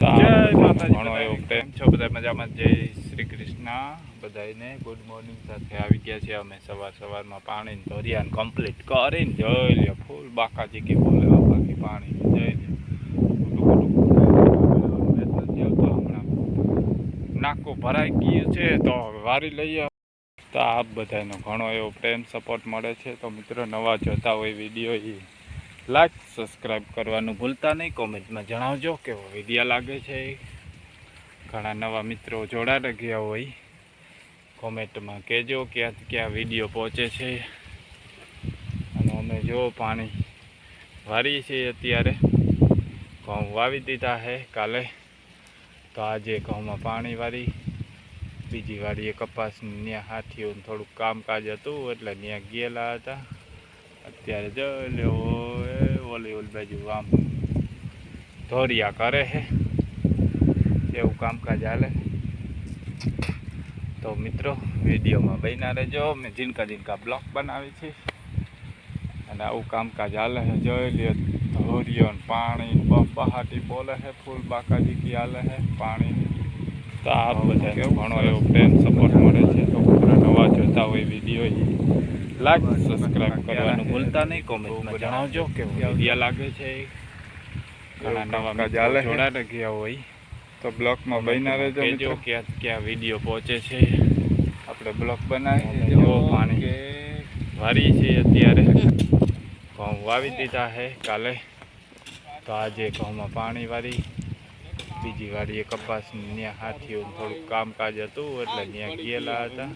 ઘણો એવો પ્રેમ છો? બધા મજામાં? જય શ્રી કૃષ્ણ. બધાને ગુડ મોર્નિંગ સાથે આવી ગયા છે અમે સવાર સવારમાં પાણી ધોરિયાન કમ્પ્લીટ કરીને જોઈ લ્યો ફૂલ બાકાજી કે બોલે બાકી પાણી જોઈ હમણાં નાકું ભરાઈ ગયું છે તો વારી લઈએ. તો આપ બધાનો ઘણો એવો પ્રેમ સપોર્ટ મળે છે. તો મિત્રો નવા જોતા હોય વીડિયો એ લાઈક સબસ્ક્રાઈબ કરવાનું ભૂલતા નહીં. કોમેન્ટમાં જણાવજો કેવો વિડીયા લાગે છે ઘણા નવા મિત્રો જોડાઈ ગયા હોય. કોમેન્ટમાં કહેજો ક્યાં ક્યાં વીડિયો પહોંચે છે. અને અમે જો પાણી વારીએ છીએ અત્યારે. ઘઉં વાવી દીધા છે કાલે. તો આજે ઘઉંમાં પાણી વારી. બીજી વાડીએ કપાસ ત્યાં હાથીઓનું થોડુંક કામકાજ હતું એટલે ત્યાં ગયેલા હતા. અત્યારે જો એ ઓલી ઓલી બાજુ આમ ધોરિયા કરે છે. એવું કામકાજ હાલે. તો મિત્રો વિડીયોમાં બન્યા રહેજો. મેં જીનકા જીનકા બ્લોક બનાવી છે. અને આવું કામકાજ હાલે છે. જોઈ લ્યો ધોરિયો પાણી બહાટી બોલે છે ફૂલ બાકાજી કી હાલે છે પાણી તો આ બધા ઘણો એવો પ્રેમ સપોર્ટ મળે છે. તો નવા જોતા હોય વીડિયો લાઈક સબસ્ક્રાઇબ કરવાનું ભૂલતા નહીં કોમેન્ટમાં જણાવજો કે વિડિયા લાગે છે. ઘણા નવા જોડાઈ ગયા હોય. તો બ્લોકમાં બન્યા રહેજો મિત્રો. ક્યાં ક્યાં વીડિયો પહોંચે છે. આપણે બ્લોક બનાવી જો પાણી. વારી છે અત્યારે. ઘઉં વાવી દીધા છે કાલે. તો આજે ઘઉંમાં પાણી વારી. બીજી વાડીએ કપાસ ત્યાં હાથીઓ થોડુંક કામકાજ હતું એટલે ત્યાં ગયેલા હતા.